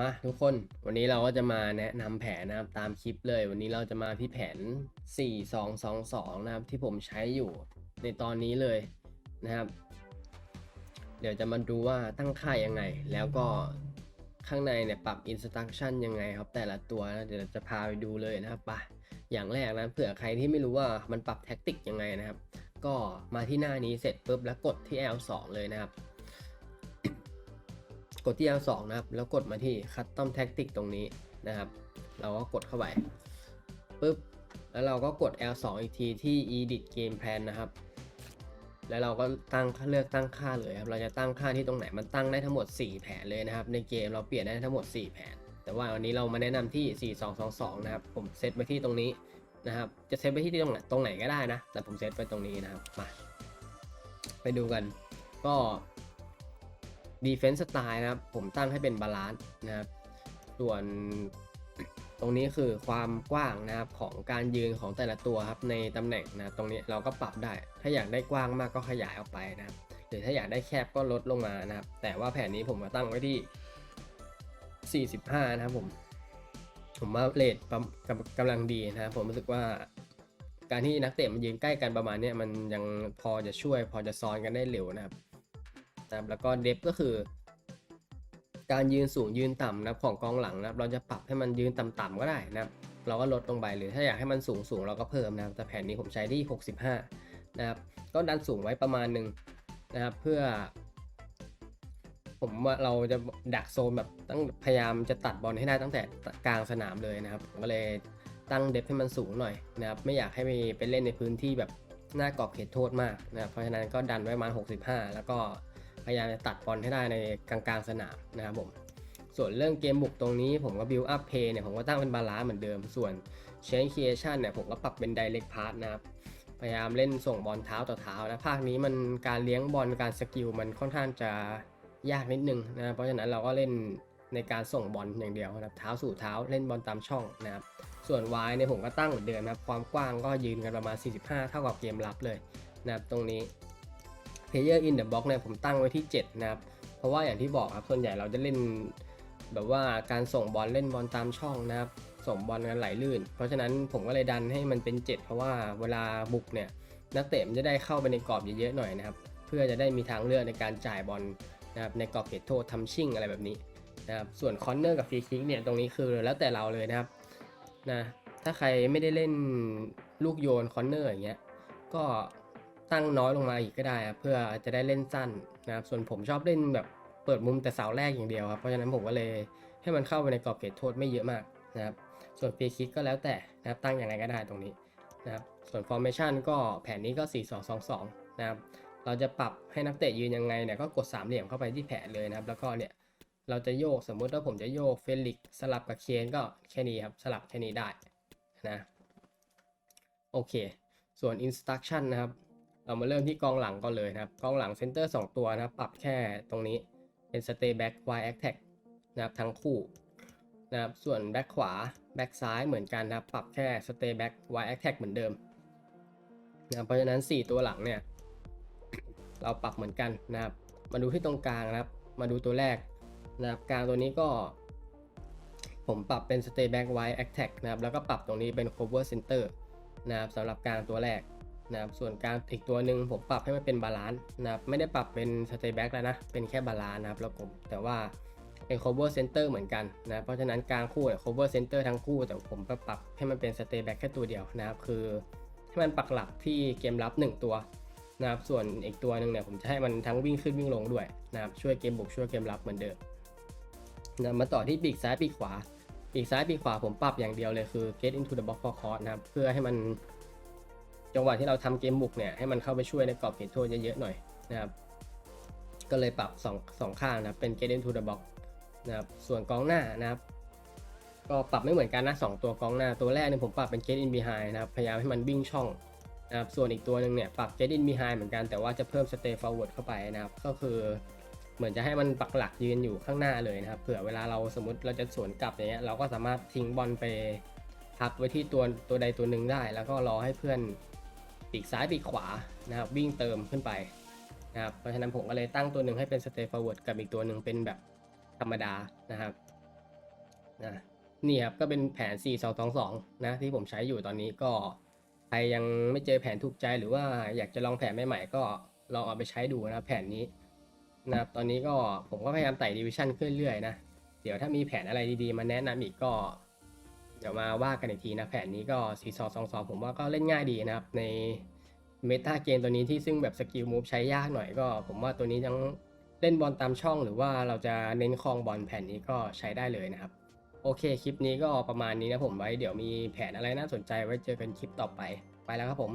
มาทุกคนวันนี้เราก็จะมาแนะนำแผนนะครับตามคลิปเลย วันนี้เราจะมาที่แผน 4222 นะครับที่ผมใช้อยู่ในตอนนี้เลยนะครับ เดี๋ยวจะมาดูว่าตั้งค่ายังไง แล้วก็ข้างในเนี่ยปรับ instruction ยังไงครับแต่ละตัวนะเดี๋ยวจะพาไปดูเลยนะครับไปอย่างแรกนะเผื่อใครที่ไม่รู้ว่ามันปรับแท็กติกยังไงนะครับ ก็มาที่หน้านี้เสร็จปุ๊บแล้วกดที่ L2 เลยนะครับ กดที่ L2 นะครับ แล้วกดมาที่ Custom Tactic ตรงนี้นะครับ เราก็กดเข้าไปปุ๊บ แล้วเราก็กด L2 อีกทีที่ Edit Game Plan นะครับ แล้วเราก็ตั้งเลือกตั้งค่าเลยครับ เราจะตั้งค่าที่ตรงไหน มันตั้งได้ทั้งหมด 4 แผนเลยนะครับ ในเกมเราเปลี่ยนได้ทั้งหมด 4 แผน แต่ว่าวันนี้เรามาแนะนำที่ 4222 นะครับ ผมเซตไปที่ตรงนี้นะครับ จะเซตไปที่ตรงไหนตรงไหนก็ได้นะ แต่ผมเซตไปตรงนี้นะครับ มา ไปดูกัน ก็ defense style นะครับ ผมตั้งให้เป็นบาลานซ์นะครับ ส่วนตรงนี้คือความกว้างนะครับของการยืนของแต่ละตัวครับในตำแหน่งนะตรงนี้เราก็ปรับได้ ถ้าอยากได้กว้างมากก็ขยายออกไปนะครับ หรือถ้าอยากได้แคบก็ลดลงมานะครับ แต่ว่าแผนนี้ผมมาตั้งไว้ที่ 45 นะครับผม ผมว่าเรทกำกำลังดีนะครับผมรู้สึกว่าการที่นักเตะมันยืนใกล้กันประมาณนี้มันยังพอจะช่วยพอจะซ้อนกันได้เร็วนะครับ นะครับแล้วก็เดฟก็คือ การยืนสูงยืนต่ำนะของกองหลังนะครับเราจะปรับให้มันยืนต่ำๆก็ได้นะครับเราก็ลดลงไปหรือถ้าอยากให้มันสูงสูงเราก็เพิ่มนะครับแต่แผนนี้ผมใช้ที่ 65 นะครับ ก็ดันสูงไว้ประมาณหนึ่งนะครับเพื่อ ผมว่าเราจะดักโซนแบบตั้งพยายามจะตัดบอลให้ได้ตั้งแต่กลางสนามเลยนะครับผมก็เลยตั้งเดฟให้มันสูงหน่อยนะครับไม่อยากให้ไปเล่นในพื้นที่แบบหน้ากรอบเขตโทษมากนะครับเพราะฉะนั้นก็ดันไว้ประมาณ 65 แล้วก็ พยายามจะตัดบอลให้ได้ในกลางๆสนามนะครับผมส่วนเรื่องเกมบุกตรงนี้ผมก็ build up play เนี่ยผมก็ตั้งเป็นบาลานซ์เหมือนเดิม ส่วน chain creation เนี่ยผมก็ปรับเป็น direct pass นะครับพยายามเล่นส่งบอลเท้าต่อเท้านะภาคนี้มันการเลี้ยงบอลการสกิลมันค่อนข้างจะยากนิดนึงนะเพราะฉะนั้นเราก็เล่นในการส่งบอลอย่างเดียวนะครับเท้าสู่เท้าเล่นบอลตามช่องนะครับส่วน Y เนี่ยผมก็ตั้งเหมือนเดิมนะครับความกว้างก็ยืนกันประมาณ 45 เท่ากับเกมรับเลยนะครับตรงนี้ Player in the box เนี่ยผมตั้งไว้ที่ 7 นะครับ เพราะว่าอย่างที่บอกครับ ส่วนใหญ่เราจะเล่นแบบว่าการส่งบอลเล่นบอลตามช่องนะครับ ส่งบอลกันไหลลื่น เพราะฉะนั้นผมก็เลยดันให้มันเป็น 7 เพราะว่าเวลาบุกเนี่ยนักเตะมันจะได้เข้าไปในกรอบเยอะๆหน่อยนะครับ เพื่อจะได้มีทางเลือกในการจ่ายบอลนะครับในกรอบเขตโทษทำชิ่งอะไรแบบนี้นะครับ ส่วนคอนเนอร์กับฟรีคิกเนี่ยตรงนี้คือแล้วแต่เราเลยนะครับนะถ้าใครไม่ได้เล่นลูกโยนคอนเนอร์อย่างเงี้ยก็ ตั้งน้อยลงมาอีกก็ได้ครับเพื่อจะได้เล่นสั้นนะครับส่วนผมชอบเล่นแบบเปิดมุมแต่เสาแรกอย่างเดียวครับเพราะฉะนั้นผมก็เลยให้มันเข้าไปในกรอบเขตโทษไม่เยอะมากนะครับส่วนฟรีคิกก็แล้วแต่นะครับตั้งอย่างไรก็ได้ตรงนี้นะครับส่วน formation ก็แผนนี้ก็ 4-2-2-2นะครับเราจะปรับให้นักเตะยืนยังไงเนี่ยก็กดสามเหลี่ยมเข้าไปที่แผนเลยนะครับ แล้วก็เนี่ยเราจะโยกสมมุติว่าผมจะโยกเฟลิกสลับกับเคนก็แค่นี้ครับสลับแค่นี้ได้นะโอเค ส่วน instruction นะครับ เรามาเริ่มที่กองหลังก่อนเลยนะครับ กองหลังเซนเตอร์2ตัวนะครับ ปรับแค่ตรงนี้เป็น stay back y attack นะครับทั้งคู่นะครับส่วนแบ็คขวาแบ็คซ้ายเหมือนกันนะครับ ปรับแค่ stay back y attack เหมือนเดิมนะเพราะฉะนั้น 4 ตัวหลังเนี่ย เราปรับเหมือนกันนะครับ มาดูที่ตรงกลางนะครับ มาดูตัวแรกนะครับกลางตัวนี้ก็ ผมปรับเป็น stay back y attack นะครับแล้วก็ปรับตรงนี้เป็น cover center นะครับสำหรับกลางตัวแรก นะครับส่วนกลางอีกตัวหนึ่งผมปรับให้มันเป็นบาลานซ์นะครับไม่ได้ปรับเป็น stay back แล้วนะ เป็นแค่บาลานซ์นะครับแล้วผมแต่ว่าเป็น cover center เหมือนกันนะเพราะฉะนั้นกลางคู่เนี่ย cover center ทั้งคู่ แต่ผมก็ปรับให้มันเป็น stay back แค่ตัวเดียวนะครับคือให้มันปักหลักที่เกมรับ 1 ตัวนะครับส่วนอีกตัวหนึ่งเนี่ยผมจะให้มันทั้งวิ่งขึ้นวิ่งลงด้วยนะครับช่วยเกมบุกช่วยเกมรับเหมือนเดิมนะมาต่อที่ปีกซ้ายปีกขวาปีกซ้ายปีกขวาผมปรับอย่างเดียวเลยคือ get into the box for cross นะครับเพื่อให้มัน จังหวะที่เราทำเกมบุกเนี่ยให้มันเข้าไปช่วยในกรอบเขตโทษเยอะๆหน่อยนะครับ ก็เลยปรับสองสองข้างนะเป็น get into the box นะครับส่วนกองหน้านะครับ ก็ปรับไม่เหมือนกันนะสองตัวกองหน้าตัวแรกเนี่ยผมปรับเป็น get in behind นะครับพยายามให้มันวิ่งช่องนะครับส่วนอีกตัวหนึ่งเนี่ยปรับ get in behind เหมือนกันแต่ว่าจะเพิ่ม stay forward เข้าไปนะครับ ก็คือเหมือนจะให้มันปักหลักยืนอยู่ข้างหน้าเลยนะครับเผื่อเวลาเราสมมติเราจะสวนกลับอย่างเงี้ยเราก็สามารถทิ้งบอลไปพักไว้ที่ตัวตัวใดตัวหนึ่งได้ แล้วก็รอให้เพื่อน ปีกซ้ายปีกขวานะครับวิ่งเติมขึ้นไปนะครับเพราะฉะนั้นผมก็เลยตั้งตัวหนึ่งให้เป็น stay forward กับอีกตัวหนึ่งเป็นแบบธรรมดานะครับนะนี่ครับก็เป็นแผน 4 2 2 2 นะที่ผมใช้อยู่ตอนนี้ก็ใครยังไม่เจอแผนถูกใจหรือว่าอยากจะลองแผนใหม่ๆก็ลองเอาไปใช้ดูนะแผนนี้นะครับตอนนี้ก็ผมก็พยายามไต่ดิวิชั่นขึ้นเรื่อยๆนะ เดี๋ยวถ้ามีแผนอะไรดีๆ มาแนะนำอีกก็ เดี๋ยวมาว่ากันอีกทีนะแผนนี้ก็4 2 2 2ผมว่าก็เล่นง่ายดีนะครับ ในเมตาเกมตัวนี้ที่ซึ่งแบบสกิลมูฟใช้ยากหน่อยก็ ผมว่าตัวนี้ทั้งเล่นบอลตามช่องหรือว่าเราจะเน้นคลองบอลแผนนี้ก็ใช้ได้เลยนะครับ โอเคคลิปนี้ก็ประมาณนี้นะผมไว้เดี๋ยวมีแผนอะไรน่าสนใจไว้เจอกันคลิปต่อไปไปแล้วครับผม